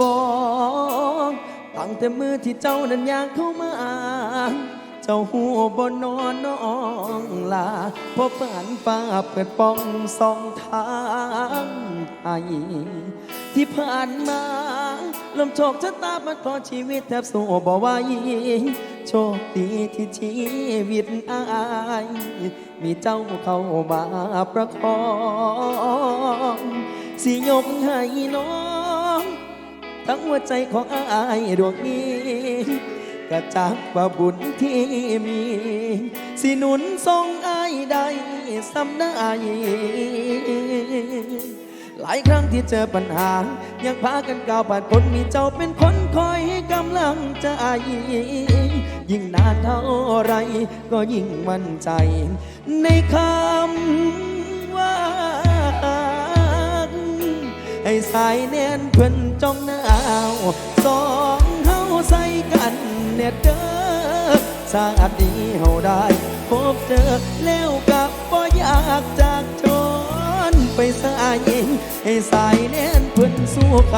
บอกตั้งแต่มือที่เจ้านั้นอยากเข้ามา เจ้าหูบนนอนน้องลาเพราะฝันฟ้าเปิดป้องสองทางให้ที่ผ่านมาลมโชคชะตามันคลอชีวิตแทบสู้บ่ไหวโชคดีที่ชีวิตอายมีเจ้าเข้ามาประคองสิยกให้น้อง ทั้งหัวใจของอายดวงนี้กระจักว่าบุญที่มี สิหนุนทรงอายได้สำนายหลายครั้งที่เจอปัญหา ยังพากันก้าวผ่านพ้นมีเจ้าเป็นคนคอยให้กำลังใจ ยิ่งนานเท่าไร ก็ยิ่งมั่นใจ ในคำ สายแน่นเพื่อนจ้องหนาวสองเฮาใส่กันเน็ดเด้อสาดนี้เฮาได้ พบเจอแล้วกับบ่อยากจากจนไปสายให้สายแน่นเพื่อนสู้ค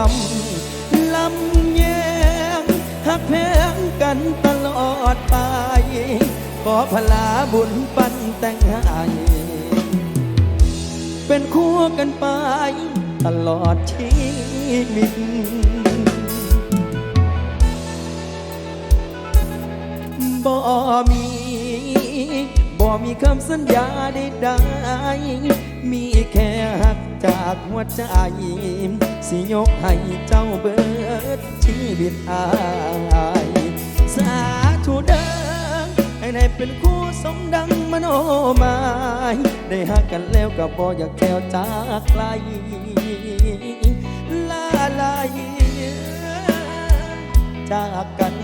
ำลำแยงหักแพงกันตลอดไป ขอพลาบุญปันแต่งให้เป็นคู่กันไป ตลอดชีวิต บ่มี บ่มีคำสัญญาใดๆมีแค่หักจากหัวใจสิยกให้เจ้าเบิดชีวิตอาย สมดังมโนหมาย ได้หักกันแล้วก็บ่อยากแก้วจากไกลลาลายจากกัน